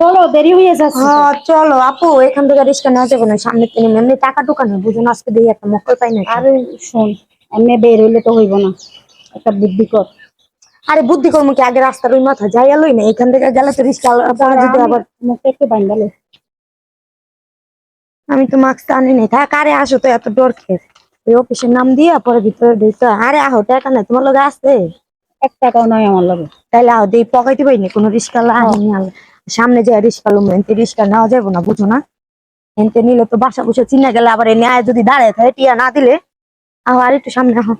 চলো দেরি হয়ে যাচ্ছে। হ্যাঁ চলো আপু এখান থেকে রিক্সা নেওয়া যাবে না সামনে তিনি এমনি টাকা টুকা নেই বুঝুন আজকে দিয়ে একটা মক্কল পাই না আরে শোন এমনি বের হইলে তো হইব না। একটা বুদ্ধি কর। আরে বুদ্ধি কর্ম কি? আগে রাস্তার ওই মাথা যাই লই না এখান থেকে গেলে তো যদি আবার একটু আমি তো মাস্ক আনি নাই। থাক আরে আসো তো এত ডর খেয়ে ওই অফিসের নাম দিয়ে পরে ভিতরে দিতে আরে আহো টাকা নাই তোমার লগে আসছে এক টাকাও নয় আমার লাগে। তাইলে আহো দিয়ে পকাইতে পারিনি কোনো রিক্সা আনি সামনে যে রিক্সা লুম এনতে রিক্সা নেওয়া যাব না বুঝো না? এনতে নিলে তো বাসা বসে চিনে গেলে আবার এনে আয় যদি দাঁড়ায় থাকে টিয়া না দিলে আহো আর একটু সামনে আহো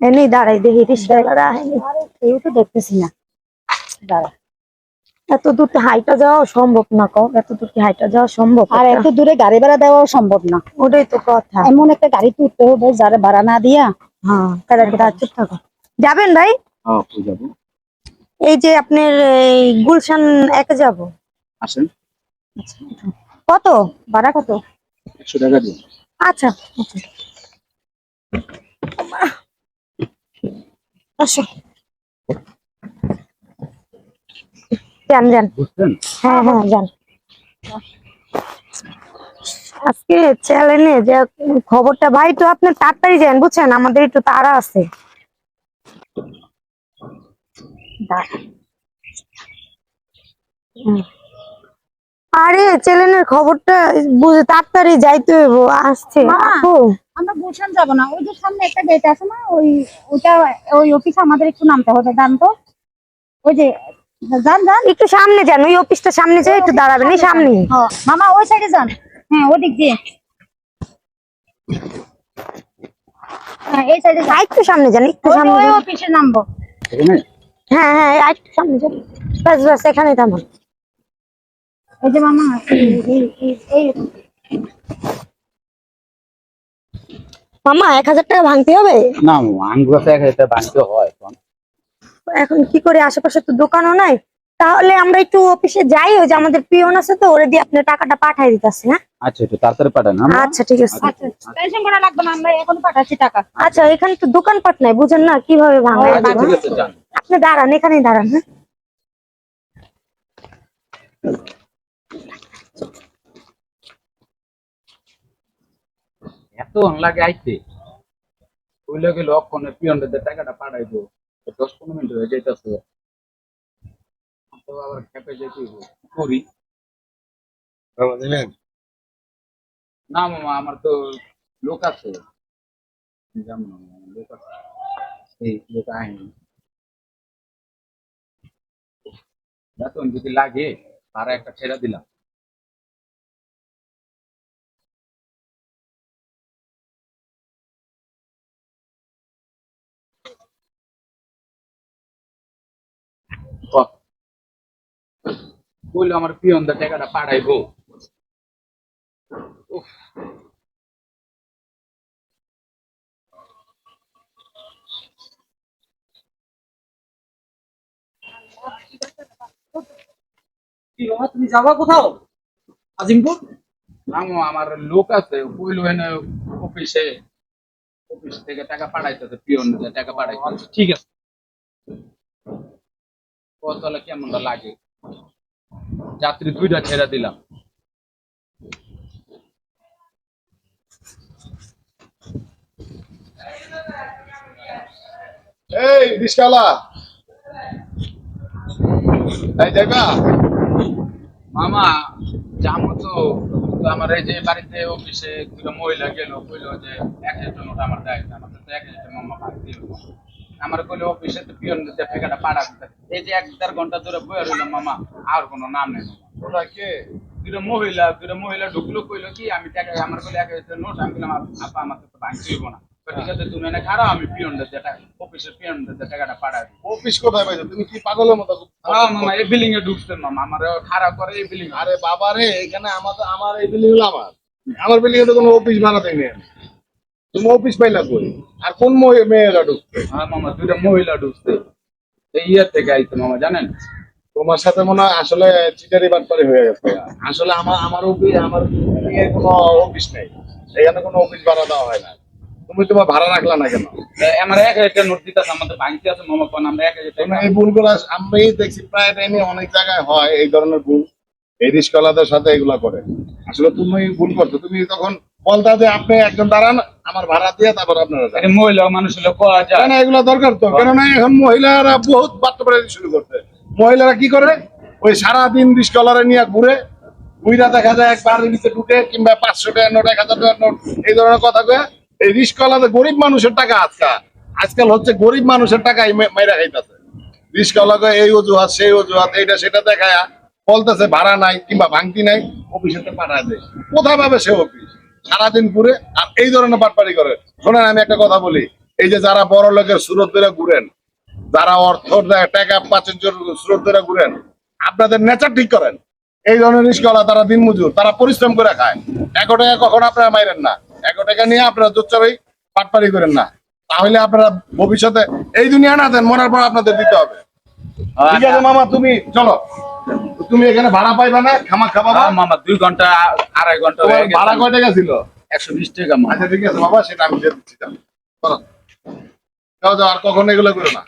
এনে দাঁড়াই দেখি রিক্সা আহেনি আরে কেউ তো দেখতেছি না। দাঁড়া। এত দূর হাইটা যাওয়া সম্ভব না কও। এত দূর হাইটা যাওয়া সম্ভব? আর এত দূরে গাড়ি ভাড়া দেওয়াও সম্ভব না। ওটাই তো কথা। এমন একটা গাড়ি তুলতে হবে যারা ভাড়া না দিয়া হ্যাঁ চুপ থাকো যাবেন ভাই? হ্যাঁ যাব। এই যে আপনার এই গুলশান একে যাব। আসেন। কত? ভাড়া কত? একশো টাকা দিন আচ্ছা আচ্ছা। যান যান। হ্যাঁ হ্যাঁ যান। আজকে চ্যানেলে যে খবরটা ভাই তো আপনি তাড়াতাড়ি যান বুঝছেন? আমাদের একটু তাড়া আছে। আরে চ্যানেলের খবরটা বুঝে তাড়াতাড়ি যাইতে হইব আসছে। আপু। আমরা গুলশান যাব না। ওই যে সামনে একটা গেট আছে না ওই ওইটা ওই অফিসে আমাদের একটু নামতে হবে যান তো। ওই যে যান যান। একটু সামনে যান ওই অফিসটা সামনে যাই একটু দাঁড়াবেন এই সামনে। হ্যাঁ, মামা ওই সাইডে যান। হ্যাঁ ওদিক দিয়ে। হ্যাঁ এই সাইডে যান। একটু সামনে যান একটু সামনে ওই অফিসে নামবো। এখানে হ্যাঁ হ্যাঁ আর সামনে যান বাস বাস এখানে থামুন এই যে মামা মামা এক হাজার টাকা ভাঙতে হবে? না আঙ্গুর আছে এক হাজার টাকা বাঁচতে হয় এখন। এখন কি করে আশেপাশে তো দোকানও নাই। তাহলে আমরা একটু অফিসে যাই ওই যে আমাদের পিয়ন আছে তো ওরে দিয়ে আপনি টাকাটা পাঠাই দিতেছে হ্যাঁ? আচ্ছা একটু তাড়াতাড়ি পাঠান আমরা আচ্ছা ঠিক আছে। আচ্ছা টেনশন করা লাগবে না আমরা এখন পাঠাচ্ছি টাকা। আচ্ছা এখানে তো দোকানপাট নাই বুঝেন না কীভাবে ভাঙায় আচ্ছা, ঠিক আছে যান। আপনি দাঁড়ান এখানেই দাঁড়ান হ্যাঁ? এত লাগে আইতে। ওই লাগে লক্ষণে পিয়নদের টাকাটা পাঠাইবো দশ পনেরো মিনিট হয়ে যাইতেছে। তো আবার খেপে যেতে করি। না মামা আমার তো লোক আছে। যেমন লোক আছে। এই লোক আইনি। বেতন যদি লাগে তারা একটা ছেড়ে দিলাম। বলল আমার পিয়নদের টাকাটা পাঠাইবো। উফ। কি বাবা তুমি যাবা কোথাও? আজিমপুর? আমু আমার লোক আছে কইলো এনে অফিসে। অফিস থেকে টাকা পাঠাইতেছে পিয়ন টাকা পাঠাইতে আচ্ছা ঠিক আছে। কতলে কেমনটা লাগে? যাত্রী দুইটা ছেড়ে দিলাম। এই রিস্কালা এই যাইবা মামা যাব তো আমার এই যে বাড়িতে অফিসে দুটো মহিলা গেল কইলো যে এক হাজার নোট আমার দেয় আমার তো এক হাজার মামা ভাঙতে হইবো। আমার কইলো অফিসে তো পিয়ন দিতে টাকাটা পাঠা দিতে এই যে এক দেড় ঘণ্টা ধরে বয়ে রইলাম মামা আর কোনো নাম নেই। ওরা কে দুটো মহিলা দুটো মহিলা ঢুকলো কইলো কি আমি টাকা আমার কইলো এক হাজার নোট আমি বললাম আপা আমার তো ভাঙতে হইব না ঠিক আছে তুমি এনে খারাপ আমি পিয়ন দিতে টাকা অফিসে পিয়ন টাকাটা পাঠা অফিস কোথায় পাইছো? তুমি কি পাগলের মতো হ্যাঁ মামা এই বিল্ডিং এ ঢুকছেন মামা আমার খারাপ করে এই বিল্ডিং আরে বাবা রে এখানে আমাদের আমার এই বিল্ডিং হলো আমার। আমার বিল্ডিং এ তো কোনো অফিস বানাতে নেই। তুমি অফিস পাইলা কই? আর কোন মেয়েরা ঢুকছে? হ্যাঁ মামা দুইটা মহিলা ঢুকছে। এই ইয়ে থেকে আইছে মামা জানেন? তোমার সাথে মনে হয় আসলে চিটারি বাটপারি হয়ে গেছে। আসলে আমার আমার অফিস আমার কোনো অফিস নেই। এখানে কোনো অফিস ভাড়া দেওয়া হয় না। তুমি তোমার ভাড়া রাখলা না কেন? আমার এক হাজার নোট দিতেছে আমাদের ভাঙতে আছে মামা কোন আমরা এক হাজার এই ভুলগুলো আমি দেখছি প্রায় টাইমে অনেক জায়গায় হয় এই ধরনের ভুল। এই রিস্কওয়ালাদের সাথে এগুলা করে। আসলে তুমি ভুল করছ। তুমি তখন বলতা যে আপনি একজন দাঁড়ান আমার ভাড়া দিয়ে তারপর আপনারা মহিলা মানুষ এগুলো দরকার তো? কেননা এখন মহিলারা বহুত বাচ্চাবাড়ি শুরু করতে মহিলারা কি করে? ওই সারাদিন রিস্কলারে নিয়ে ঘুরে ঘুরা দেখা যায় এক বাড়ির নিচে ঢুকে কিংবা পাঁচশো টাকা নোট এক হাজার টাকার নোট এই ধরনের কথা কয়ে এই রিস্কলাতে গরিব মানুষের টাকা আজকাল আজকাল হচ্ছে গরিব মানুষের টাকাই মাইরা খাইতেছে। রিস্কলাকে এই অজুহাত, সেই অজুহাত, এইটা সেটা দেখায় বলতেছে, ভাড়া নাই কিংবা ভাঙতি নাই অফিসেতে পাঠায় দেয়। কোথায় পাবে সে অফিস? সারাদিন ঘুরে, আর এই ধরনের বাটপারি করে। শোনেন, আমি একটা কথা বলি। এই যে যারা বড় লোকের সুরত ধরে ঘুরেন, যারা অর্থ টাকা পাঁচের সুরত ধরে ঘুরেন, আপনাদের নেচার ঠিক করেন। এই ধরনের রিস্কওয়ালা তারা দিন মজুর তারা পরিশ্রম করে খায়। এক টাকা কখনো আপনারা মাইরেন না। এক টাকা নিয়ে আপনারা জোচ্চারই পাটপাড়ি করেন না। তাহলে আপনারা ভবিষ্যতে এই দুনিয়া না দেন মরার পর আপনাদের দিতে হবে। ঠিক আছে মামা তুমি চলো। তুমি এখানে ভাড়া পাইবা না খামা খাবা হ্যাঁ, মামা দুই ঘণ্টা আড়াই ঘণ্টা ভাড়া কয় টাকা ছিল? একশো বিশ টাকা আচ্ছা ঠিক আছে বাবা সেটা আমি দিয়ে দিচ্ছি। চলো। আর কখনো এগুলো করো না।